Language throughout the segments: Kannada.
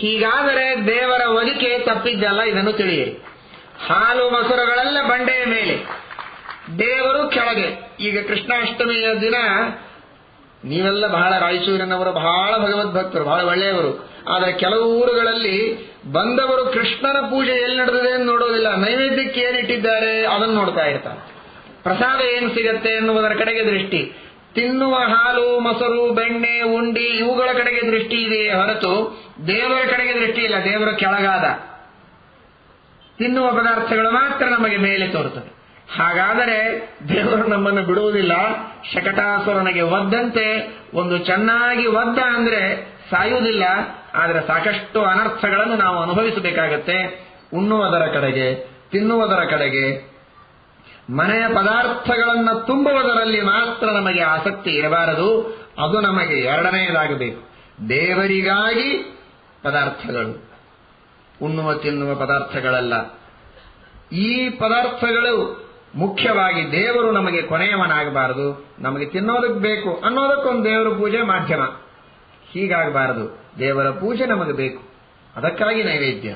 ಹೀಗಾದರೆ ದೇವರ ಒಲಿಕೆ ತಪ್ಪಿದ್ದಲ್ಲ ಇದನ್ನು ತಿಳಿಯಿರಿ. ಹಾಲು ಮೊಸರುಗಳೆಲ್ಲ ಬಂಡೆಯ ಮೇಲೆ. ದೇವರು ಕೆಳಗೆ. ಈಗ ಕೃಷ್ಣಾಷ್ಟಮಿಯ ದಿನ. ನೀವೆಲ್ಲ ಬಹಳ ರಾಯಚೂರಿನವರು, ಬಹಳ ಭಗವದ್ ಭಕ್ತರು ಬಹಳ ಒಳ್ಳೆಯವರು. ಆದರೆ ಕೆಲವು ಊರುಗಳಲ್ಲಿ ಬಂದವರು ಕೃಷ್ಣನ ಪೂಜೆ ಎಲ್ಲಿ ನಡೆದಿದೆ ಅಂತ ನೋಡೋದಿಲ್ಲ. ನೈವೇದ್ಯಕ್ಕೆ ಏನಿಟ್ಟಿದ್ದಾರೆ ಅದನ್ನು ನೋಡ್ತಾ ಇರ್ತಾರೆ. ಪ್ರಸಾದ ಏನು ಸಿಗತ್ತೆ ಎನ್ನುವುದರ ಕಡೆಗೆ ದೃಷ್ಟಿ. ತಿನ್ನುವ ಹಾಲು, ಮೊಸರು, ಬೆಣ್ಣೆ, ಉಂಡಿ ಇವುಗಳ ಕಡೆಗೆ ದೃಷ್ಟಿ ಇದೆಯೇ ಹೊರತು ದೇವರ ಕಡೆಗೆ ದೃಷ್ಟಿ ಇಲ್ಲ, ದೇವರ ಕೆಳಗಾದ. ತಿನ್ನುವ ಪದಾರ್ಥಗಳು ಮಾತ್ರ ನಮಗೆ ಮೇಲೆ ತೋರುತ್ತದೆ ಹಾಗಾದರೆ ದೇವರು ನಮ್ಮನ್ನು ಬಿಡುವುದಿಲ್ಲ. ಶಕಟಾಸುರನಿಗೆ ಒದ್ದಂತೆ ಒಂದು ಚೆನ್ನಾಗಿ ಒದ್ದ ಅಂದ್ರೆ ಸಾಯುವುದಿಲ್ಲ, ಆದರೆ ಸಾಕಷ್ಟು ಅನರ್ಥಗಳನ್ನು ನಾವು ಅನುಭವಿಸಬೇಕಾಗತ್ತೆ. ಉಣ್ಣುವುದರ ಕಡೆಗೆ, ತಿನ್ನುವುದರ ಕಡೆಗೆ ಮನೆಯ ಪದಾರ್ಥಗಳನ್ನು ತುಂಬುವುದರಲ್ಲಿ ಮಾತ್ರ ನಮಗೆ ಆಸಕ್ತಿ ಇರಬಾರದು. ಅದು ನಮಗೆ ಎರಡನೆಯದಾಗಬೇಕು. ದೇವರಿಗಾಗಿ ಪದಾರ್ಥಗಳು. ಉಣ್ಣುವ, ತಿನ್ನುವ ಪದಾರ್ಥಗಳಲ್ಲ. ಈ ಪದಾರ್ಥಗಳು ಮುಖ್ಯವಾಗಿ ದೇವರು ನಮಗೆ ಕೊನೆಯವನಾಗಬಾರದು. ನಮಗೆ ತಿನ್ನೋದಕ್ಕೆ ಬೇಕು. ಅನ್ನೋದಕ್ಕೊಂದು ದೇವರ ಪೂಜೆ ಮಾಧ್ಯಮ. ಹೀಗಾಗಬಾರದು. ದೇವರ ಪೂಜೆ ನಮಗೆ ಬೇಕು. ಅದಕ್ಕಾಗಿ ನೈವೇದ್ಯ.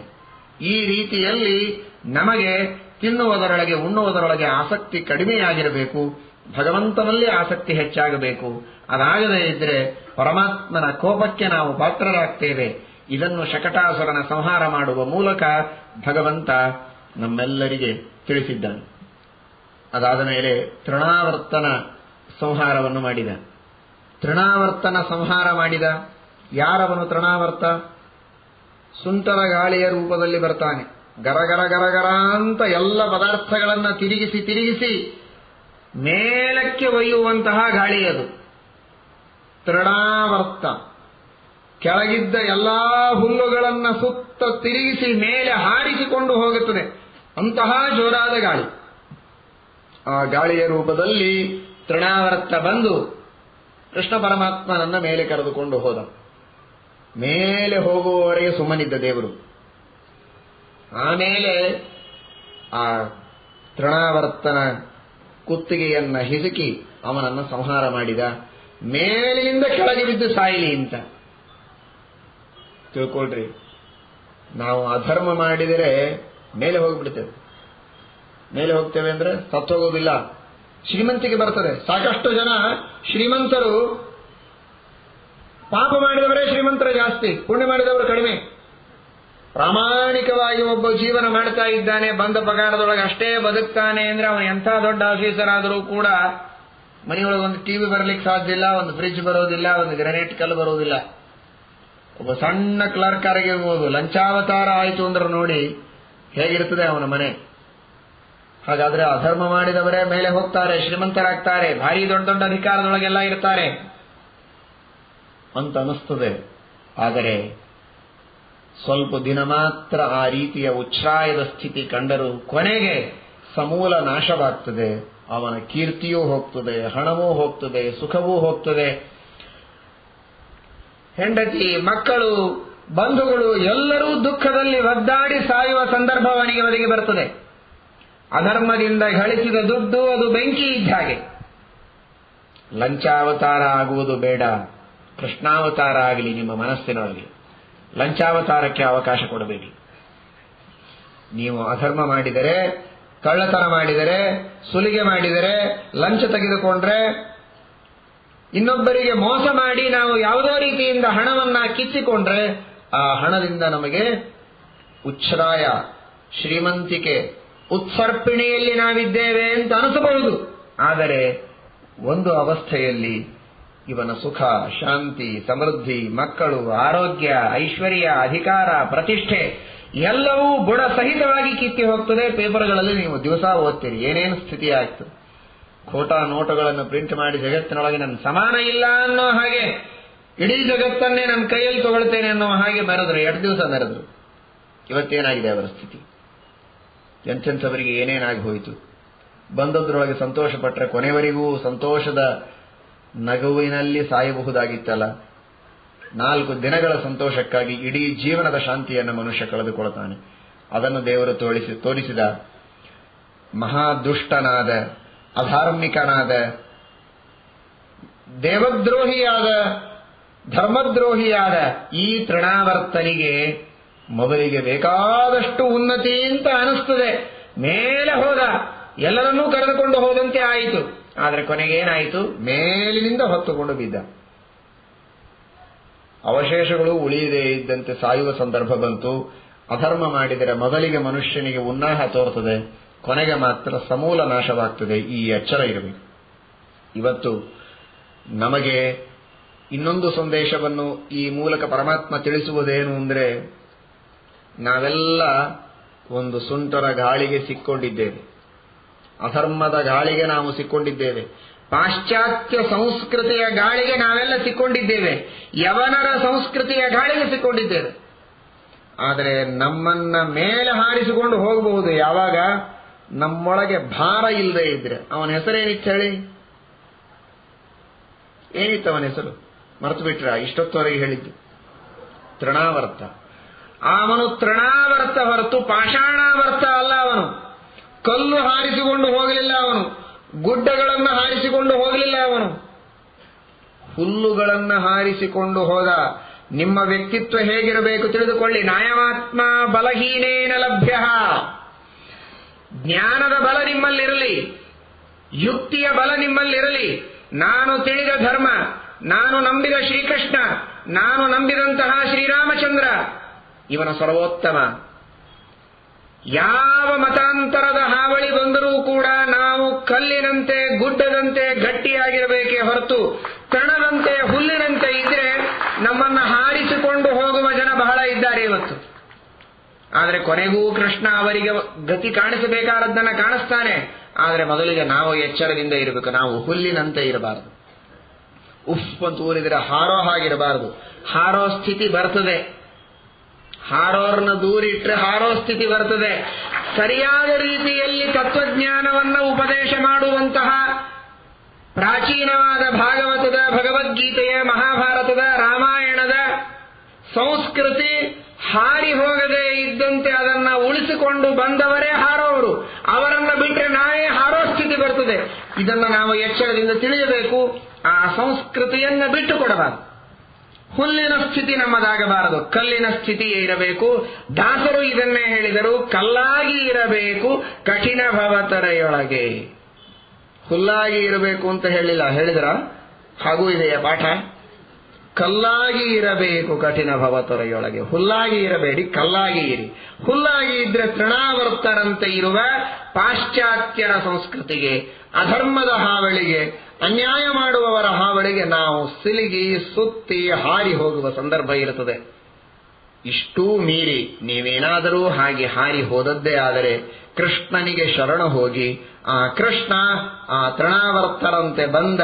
ಈ ರೀತಿಯಲ್ಲಿ ನಮಗೆ ತಿನ್ನುವುದರೊಳಗೆ, ಉಣ್ಣುವುದರೊಳಗೆ ಆಸಕ್ತಿ ಕಡಿಮೆಯಾಗಿರಬೇಕು, ಭಗವಂತನಲ್ಲಿ ಆಸಕ್ತಿ ಹೆಚ್ಚಾಗಬೇಕು. ಅದಾಗದೇ ಇದ್ರೆ ಪರಮಾತ್ಮನ ಕೋಪಕ್ಕೆ ನಾವು ಪಾತ್ರರಾಗ್ತೇವೆ. ಇದನ್ನು ಶಕಟಾಸುರನ ಸಂಹಾರ ಮಾಡುವ ಮೂಲಕ ಭಗವಂತ ನಮ್ಮೆಲ್ಲರಿಗೆ ತಿಳಿಸಿದ್ದಾನೆ. ಅದಾದ ಮೇಲೆ ತೃಣಾವರ್ತನ ಸಂಹಾರವನ್ನು ಮಾಡಿದ. ತೃಣಾವರ್ತನ ಸಂಹಾರ ಮಾಡಿದ. ಯಾರವನು ತೃಣಾವರ್ತ? ಸುಂಟರ ಗಾಳಿಯ ರೂಪದಲ್ಲಿ ಬರ್ತಾನೆ. ಗರಗರ ಗರಗರ ಅಂತ ಎಲ್ಲ ಪದಾರ್ಥಗಳನ್ನು ತಿರುಗಿಸಿ ತಿರುಗಿಸಿ ಮೇಲಕ್ಕೆ ಒಯ್ಯುವಂತಹ ಗಾಳಿ ಅದು. ತೃಣಾವರ್ತ. ಕೆಳಗಿದ್ದ ಎಲ್ಲಾ ಹುಲ್ಲುಗಳನ್ನು ಸುತ್ತ ತಿರುಗಿಸಿ ಮೇಲೆ ಹಾರಿಸಿಕೊಂಡು ಹೋಗುತ್ತದೆ. ಅಂತಹ ಜೋರಾದ ಗಾಳಿ. ಆ ಗಾಳಿಯ ರೂಪದಲ್ಲಿ ತೃಣಾವರ್ತ ಬಂದು ಕೃಷ್ಣ ಪರಮಾತ್ಮನನ್ನ ಮೇಲೆ ಕರೆದುಕೊಂಡು ಹೋದ. ಮೇಲೆ ಹೋಗುವವರೆಗೆ ಸುಮ್ಮನಿದ್ದ ದೇವರು. ಆಮೇಲೆ ಆ ತೃಣಾವರ್ತನ ಕುತ್ತಿಗೆಯನ್ನ ಹಿಸುಕಿ ಅವನನ್ನ ಸಂಹಾರ ಮಾಡಿದ. ಮೇಲಿನಿಂದ ಕೆಳಗೆ ಬಿದ್ದು ಸಾಯಿಲಿ ಅಂತ. ತಿಳ್ಕೊಳ್ರಿ. ನಾವು ಅಧರ್ಮ ಮಾಡಿದರೆ ಮೇಲೆ ಹೋಗ್ಬಿಡ್ತೇವೆ. ಮೇಲೆ ಹೋಗ್ತೇವೆ ಅಂದ್ರೆ ಸತ್ತೋಗೋದಿಲ್ಲ ಶ್ರೀಮಂತಿಗೆ ಬರ್ತದೆ. ಸಾಕಷ್ಟು ಜನ ಶ್ರೀಮಂತರು ಪಾಪ ಮಾಡಿದವರೇ ಶ್ರೀಮಂತರ ಜಾಸ್ತಿ. ಪುಣ್ಯ ಮಾಡಿದವರು ಕಡಿಮೆ. ಪ್ರಾಮಾಣಿಕವಾಗಿ ಒಬ್ಬ ಜೀವನ ಮಾಡ್ತಾ ಇದ್ದಾನೆ, ಬಂದ ಪಗಾರದೊಳಗೆ ಅಷ್ಟೇ ಬದುಕ್ತಾನೆ ಅಂದ್ರೆ ಅವನು ಎಂಥ ದೊಡ್ಡ ಆಫೀಸರ್ ಆದರೂ ಕೂಡ ಮನೆಯೊಳಗೆ ಒಂದು ಟಿವಿ ಬರಲಿಕ್ಕೆ ಸಾಧ್ಯ ಇಲ್ಲ, ಒಂದು ಫ್ರಿಡ್ಜ್ ಬರೋದಿಲ್ಲ, ಒಂದು ಗ್ರೆನೇಟ್ ಕಲ್ಲು ಬರೋದಿಲ್ಲ. ಒಬ್ಬ ಸಣ್ಣ ಕ್ಲರ್ಕ್ ಆಗಿರ್ಬೋದು ಲಂಚಾವತಾರ ಆಯಿತು ಅಂದ್ರೆ ನೋಡಿ ಹೇಗಿರ್ತದೆ ಅವನ ಮನೆ. ಹಾಗಾದ್ರೆ ಅಧರ್ಮ ಮಾಡಿದವರೇ ಮೇಲೆ ಹೋಗ್ತಾರೆ, ಶ್ರೀಮಂತರಾಗ್ತಾರೆ, ಭಾರಿ ದೊಡ್ಡ ದೊಡ್ಡ ಅಧಿಕಾರದೊಳಗೆಲ್ಲ ಇರ್ತಾರೆ. ಅಂತ ಅನಿಸ್ತದೆ ಆದರೆ ಸ್ವಲ್ಪ ದಿನ ಮಾತ್ರ ಆ ರೀತಿಯ ಉಚ್ಛ್ರಾಯದ ಸ್ಥಿತಿ ಕಂಡರೂ ಕೊನೆಗೆ ಸಮೂಲ ನಾಶವಾಗ್ತದೆ. ಅವನ ಕೀರ್ತಿಯೂ ಹೋಗ್ತದೆ, ಹಣವೂ ಹೋಗ್ತದೆ, ಸುಖವೂ ಹೋಗ್ತದೆ. ಹೆಂಡತಿ, ಮಕ್ಕಳು, ಬಂಧುಗಳು ಎಲ್ಲರೂ ದುಃಖದಲ್ಲಿ ಒದ್ದಾಡಿ ಸಾಯುವ ಸಂದರ್ಭ ಅವನಿಗೆ ಒದಗಿ ಬರ್ತದೆ ಅಧರ್ಮದಿಂದ ಗಳಿಸಿದ ದುಡ್ಡು ಅದು ಬೆಂಕಿ ಇದ್ದ ಹಾಗೆ. ಲಂಚಾವತಾರ ಆಗುವುದು ಬೇಡ. ಕೃಷ್ಣಾವತಾರ ಆಗಲಿ ನಿಮ್ಮ ಮನಸ್ಸಿನೊಳಗೆ ಲಂಚಾವತಾರಕ್ಕೆ ಅವಕಾಶ ಕೊಡಬೇಡಿ. ನೀವು ಅಧರ್ಮ ಮಾಡಿದರೆ, ಕಳ್ಳತನ ಮಾಡಿದರೆ, ಸುಲಿಗೆ ಮಾಡಿದರೆ, ಲಂಚ ತೆಗೆದುಕೊಂಡ್ರೆ, ಇನ್ನೊಬ್ಬರಿಗೆ ಮೋಸ ಮಾಡಿ ನಾವು ಯಾವುದೋ ರೀತಿಯಿಂದ ಹಣವನ್ನ ಕಿತ್ತಿಕೊಂಡ್ರೆ, ಆ ಹಣದಿಂದ ನಮಗೆ ಉಚ್ಛ್ರಾಯ, ಶ್ರೀಮಂತಿಕೆ, ಉತ್ಸರ್ಪಿಣಿಯಲ್ಲಿ ನಾವಿದ್ದೇವೆ ಅಂತ ಅನಿಸಬಹುದು. ಆದರೆ ಒಂದು ಅವಸ್ಥೆಯಲ್ಲಿ ಇವನ ಸುಖ, ಶಾಂತಿ, ಸಮೃದ್ಧಿ, ಮಕ್ಕಳು, ಆರೋಗ್ಯ, ಐಶ್ವರ್ಯ, ಅಧಿಕಾರ, ಪ್ರತಿಷ್ಠೆ ಎಲ್ಲವೂ ಬುಡ ಸಹಿತವಾಗಿ ಕಿತ್ತಿ ಹೋಗ್ತದೆ. ಪೇಪರ್ಗಳಲ್ಲಿ ನೀವು ದಿವಸ ಓದ್ತೀರಿ. ಏನೇನು ಸ್ಥಿತಿ ಆಯ್ತು ಖೋಟಾ ನೋಟುಗಳನ್ನು ಪ್ರಿಂಟ್ ಮಾಡಿ ಜಗತ್ತಿನೊಳಗೆ ನನ್ನ ಸಮಾನ ಇಲ್ಲ ಅನ್ನೋ ಹಾಗೆ, ಇಡೀ ಜಗತ್ತನ್ನೇ ನನ್ನ ಕೈಯಲ್ಲಿ ತಗೊಳ್ತೇನೆ ಅನ್ನೋ ಹಾಗೆ ಮೆರೆದ್ರು. ಎರಡು ದಿವಸ ಮೆರೆದ್ರು. ಇವತ್ತೇನಾಗಿದೆ ಅವರ ಸ್ಥಿತಿ? ಎಂಥೆಂಥವರಿಗೆ ಏನೇನಾಗಿ ಹೋಯಿತು? ಬಂದದ್ರೊಳಗೆ ಸಂತೋಷ ಪಟ್ಟರೆ ಕೊನೆವರೆಗೂ ಸಂತೋಷದ ನಗುವಿನಲ್ಲಿ ಸಾಯಬಹುದಾಗಿತ್ತಲ್ಲ, ನಾಲ್ಕು ದಿನಗಳ ಸಂತೋಷಕ್ಕಾಗಿ ಇಡೀ ಜೀವನದ ಶಾಂತಿಯನ್ನು ಮನುಷ್ಯ ಕಳೆದುಕೊಳ್ತಾನೆ. ಅದನ್ನು ದೇವರು ತೋರಿಸಿ ತೋರಿಸಿದ ಮಹಾದುಷ್ಟನಾದ, ಅಧಾರ್ಮಿಕನಾದ, ದೇವದ್ರೋಹಿಯಾದ, ಧರ್ಮದ್ರೋಹಿಯಾದ ಈ ತೃಣಾವರ್ತನಿಗೆ ಮೊದಲಿಗೆ ಬೇಕಾದಷ್ಟು ಉನ್ನತಿ ಅಂತ ಅನಿಸ್ತದೆ. ಮೇಲೆ ಹೋದ, ಎಲ್ಲರನ್ನೂ ಕರೆದುಕೊಂಡು ಹೋದಂತೆ ಆಯಿತು. ಆದರೆ ಕೊನೆಗೇನಾಯಿತು ಮೇಲಿನಿಂದ ಹೊತ್ತುಕೊಂಡು ಬಿದ್ದ. ಅವಶೇಷಗಳು ಉಳಿಯದೇ ಇದ್ದಂತೆ ಸಾಯುವ ಸಂದರ್ಭ ಬಂತು. ಅಧರ್ಮ ಮಾಡಿದರೆ ಮೊದಲಿಗೆ ಮನುಷ್ಯನಿಗೆ ಉನ್ನಾಹ ತೋರ್ತದೆ. ಕೊನೆಗೆ ಮಾತ್ರ ಸಮೂಲ ನಾಶವಾಗ್ತದೆ. ಈ ಎಚ್ಚರ ಇರಬೇಕು ಇವತ್ತು ನಮಗೆ ಇನ್ನೊಂದು ಸಂದೇಶವನ್ನು ಈ ಮೂಲಕ ಪರಮಾತ್ಮ ತಿಳಿಸುವುದೇನು ಅಂದರೆ ನಾವೆಲ್ಲ ಒಂದು ಸುಂಟರ ಗಾಳಿಗೆ ಸಿಕ್ಕೊಂಡಿದ್ದೇವೆ. ಅಧರ್ಮದ ಗಾಳಿಗೆ ನಾವು ಸಿಕ್ಕೊಂಡಿದ್ದೇವೆ. ಪಾಶ್ಚಾತ್ಯ ಸಂಸ್ಕೃತಿಯ ಗಾಳಿಗೆ ನಾವೆಲ್ಲ ಸಿಕ್ಕೊಂಡಿದ್ದೇವೆ. ಯವನರ ಸಂಸ್ಕೃತಿಯ ಗಾಳಿಗೆ ಸಿಕ್ಕೊಂಡಿದ್ದೇವೆ. ಆದರೆ ನಮ್ಮನ್ನ ಮೇಲೆ ಹಾರಿಸಿಕೊಂಡು ಹೋಗಬಹುದು. ಯಾವಾಗ? ನಮ್ಮೊಳಗೆ ಭಾರ ಇಲ್ಲದೆ ಇದ್ರೆ. ಅವನ ಹೆಸರೇನಿತ್ತು ಹೇಳಿ? ಏನಿತ್ತು ಅವನ ಹೆಸರು? ಮರೆತು ಬಿಟ್ರ? ಇಷ್ಟೊತ್ತವರೆಗೆ ಹೇಳಿದ್ದು. ತೃಣಾವರ್ತ. ಅವನು ತೃಣಾವರ್ತ ಹೊರತು ಪಾಷಾಣಾವರ್ತ ಅಲ್ಲ ಅವನು. ಕಲ್ಲು ಹಾರಿಸಿಕೊಂಡು ಹೋಗಲಿಲ್ಲ ಅವನು. ಗುಡ್ಡಗಳನ್ನು ಹಾರಿಸಿಕೊಂಡು ಹೋಗಲಿಲ್ಲ ಅವನು. ಹುಲ್ಲುಗಳನ್ನು ಹಾರಿಸಿಕೊಂಡು ಹೋದ. ನಿಮ್ಮ ವ್ಯಕ್ತಿತ್ವ ಹೇಗಿರಬೇಕು ತಿಳಿದುಕೊಳ್ಳಿ. ನಾಯಮಾತ್ಮ ಬಲಹೀನೇನ ಲಭ್ಯ. ಜ್ಞಾನದ ಬಲ ನಿಮ್ಮಲ್ಲಿರಲಿ. ಯುಕ್ತಿಯ ಬಲ ನಿಮ್ಮಲ್ಲಿರಲಿ. ನಾನು ತಿಳಿದ ಧರ್ಮ, ನಾನು ನಂಬಿದ ಶ್ರೀಕೃಷ್ಣ, ನಾನು ನಂಬಿದಂತಹ ಶ್ರೀರಾಮಚಂದ್ರ, ಇವನ ಸರ್ವೋತ್ತಮ. ಯಾವ ಮತಾಂತರದ ಹಾವಳಿ ಬಂದರೂ ಕೂಡ ನಾವು ಕಲ್ಲಿನಂತೆ, ಗುಡ್ಡದಂತೆ ಗಟ್ಟಿಯಾಗಿರಬೇಕೇ ಹೊರತು, ತಣದಂತೆ, ಹುಲ್ಲಿನಂತೆ ಇದ್ರೆ ನಮ್ಮನ್ನ ಹಾರಿಸಿಕೊಂಡು ಹೋಗುವ ಜನ ಬಹಳ ಇದ್ದಾರೆ ಇವತ್ತು. ಆದರೆ ಕೊನೆಗೂ ಕೃಷ್ಣ ಅವರಿಗೆ ಗತಿ ಕಾಣಿಸಬೇಕಾದದ್ದನ್ನ ಕಾಣಿಸ್ತಾನೆ. ಆದರೆ ಮೊದಲಿಗೆ ನಾವು ಎಚ್ಚರದಿಂದ ಇರಬೇಕು. ನಾವು ಹುಲ್ಲಿನಂತೆ ಇರಬಾರದು. ಉಫ್ ಅಂತ ಊರಿದ್ರೆ ಹಾರೋ ಹಾಗಿರಬಾರದು. ಹಾರೋ ಸ್ಥಿತಿ ಬರ್ತದೆ. ಹಾರೋರ್ನ ದೂರಿಟ್ರೆ ಹಾರೋ ಸ್ಥಿತಿ ಬರ್ತದೆ. ಸರಿಯಾದ ರೀತಿಯಲ್ಲಿ ತತ್ವಜ್ಞಾನವನ್ನು ಉಪದೇಶ ಮಾಡುವಂತಹ ಪ್ರಾಚೀನವಾದ ಭಾಗವತದ, ಭಗವದ್ಗೀತೆಯ, ಮಹಾಭಾರತದ, ರಾಮಾಯಣದ ಸಂಸ್ಕೃತಿ ಹಾರಿ ಹೋಗದೆ ಇದ್ದಂತೆ ಅದನ್ನ ಉಳಿಸಿಕೊಂಡು ಬಂದವರೇ ಹಾರೋರು ಅವರನ್ನ ಬಿಟ್ಟರೆ ನಾಯೇ ಹಾರೋ ಸ್ಥಿತಿ ಬರ್ತದೆ. ಇದನ್ನು ನಾವು ಎಚ್ಚರದಿಂದ ತಿಳಿಯಬೇಕು. ಆ ಸಂಸ್ಕೃತಿಯನ್ನ ಬಿಟ್ಟು ಕೊಡಬಾರದು ಹುಲ್ಲಿನ ಸ್ಥಿತಿ ನಮ್ಮದಾಗಬಾರದು. ಕಲ್ಲಿನ ಸ್ಥಿತಿಯೇ ಇರಬೇಕು. ದಾಸರು ಇದನ್ನೇ ಹೇಳಿದರು. ಕಲ್ಲಾಗಿ ಇರಬೇಕು. ಕಠಿಣ ಭವತರೆಯೊಳಗೆ. ಹುಲ್ಲಾಗಿ ಇರಬೇಕು ಅಂತ ಹೇಳಿಲ್ಲ. ಹೇಳಿದ್ರ? ಹಾಗೂ ಇದೆಯಾ ಪಾಠ? ಕಲ್ಲಾಗಿ ಇರಬೇಕು ಕಠಿಣ ಭವತೊರೆಯೊಳಗೆ. ಹುಲ್ಲಾಗಿ ಇರಬೇಡಿ. ಕಲ್ಲಾಗಿ ಇರಿ. ಹುಲ್ಲಾಗಿ ಇದ್ರೆ ತೃಣಾವರ್ತರಂತೆ ಇರುವ ಪಾಶ್ಚಾತ್ಯರ ಸಂಸ್ಕೃತಿಗೆ, ಅಧರ್ಮದ ಹಾವಳಿಗೆ ಅನ್ಯಾಯ ಮಾಡುವವರ ಹಾವಳಿಗೆ ನಾವು ಸಿಲಿಗಿ, ಸುತ್ತಿ, ಹಾರಿ ಹೋಗುವ ಸಂದರ್ಭ ಇರುತ್ತದೆ. ಇಷ್ಟೂ ಮೀರಿ ನೀವೇನಾದರೂ ಹಾಗೆ ಹಾರಿ ಹೋದದ್ದೇ ಆದರೆ ಕೃಷ್ಣನಿಗೆ ಶರಣ ಹೋಗಿ, ಆ ಕೃಷ್ಣ ಆ ತೃಣಾವರ್ತರಂತೆ ಬಂದ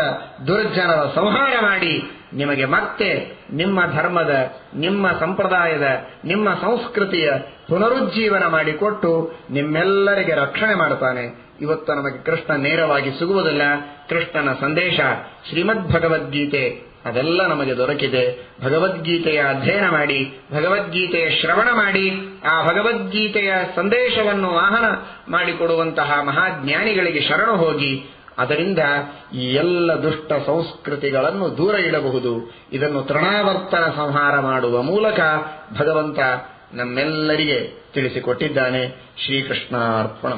ದುರ್ಜನರ ಸಂಹಾರ ಮಾಡಿ ನಿಮಗೆ ಮತ್ತೆ ನಿಮ್ಮ ಧರ್ಮದ, ನಿಮ್ಮ ಸಂಪ್ರದಾಯದ, ನಿಮ್ಮ ಸಂಸ್ಕೃತಿಯ ಪುನರುಜ್ಜೀವನ ಮಾಡಿಕೊಟ್ಟು ನಿಮ್ಮೆಲ್ಲರಿಗೆ ರಕ್ಷಣೆ ಮಾಡುತ್ತಾನೆ. ಇವತ್ತು ನಮಗೆ ಕೃಷ್ಣ ನೇರವಾಗಿ ಸಿಗುವುದಿಲ್ಲ. ಕೃಷ್ಣನ ಸಂದೇಶ ಶ್ರೀಮದ್ ಭಗವದ್ಗೀತೆ ಅದೆಲ್ಲ ನಮಗೆ ದೊರಕಿದೆ. ಭಗವದ್ಗೀತೆಯ ಅಧ್ಯಯನ ಮಾಡಿ, ಭಗವದ್ಗೀತೆಯ ಶ್ರವಣ ಮಾಡಿ, ಆ ಭಗವದ್ಗೀತೆಯ ಸಂದೇಶವನ್ನು ವಾಹನ ಮಾಡಿಕೊಡುವಂತಹ ಮಹಾಜ್ಞಾನಿಗಳಿಗೆ ಶರಣು ಹೋಗಿ ಅದರಿಂದ ಈ ಎಲ್ಲ ದುಷ್ಟ ಸಂಸ್ಕೃತಿಗಳನ್ನು ದೂರ ಇಡಬಹುದು. ಇದನ್ನು ತೃಣಾವರ್ತನ ಸಂಹಾರ ಮಾಡುವ ಮೂಲಕ ಭಗವಂತ ನಮ್ಮೆಲ್ಲರಿಗೆ ತಿಳಿಸಿಕೊಟ್ಟಿದ್ದಾನೆ ಶ್ರೀಕೃಷ್ಣಾರ್ಪಣ.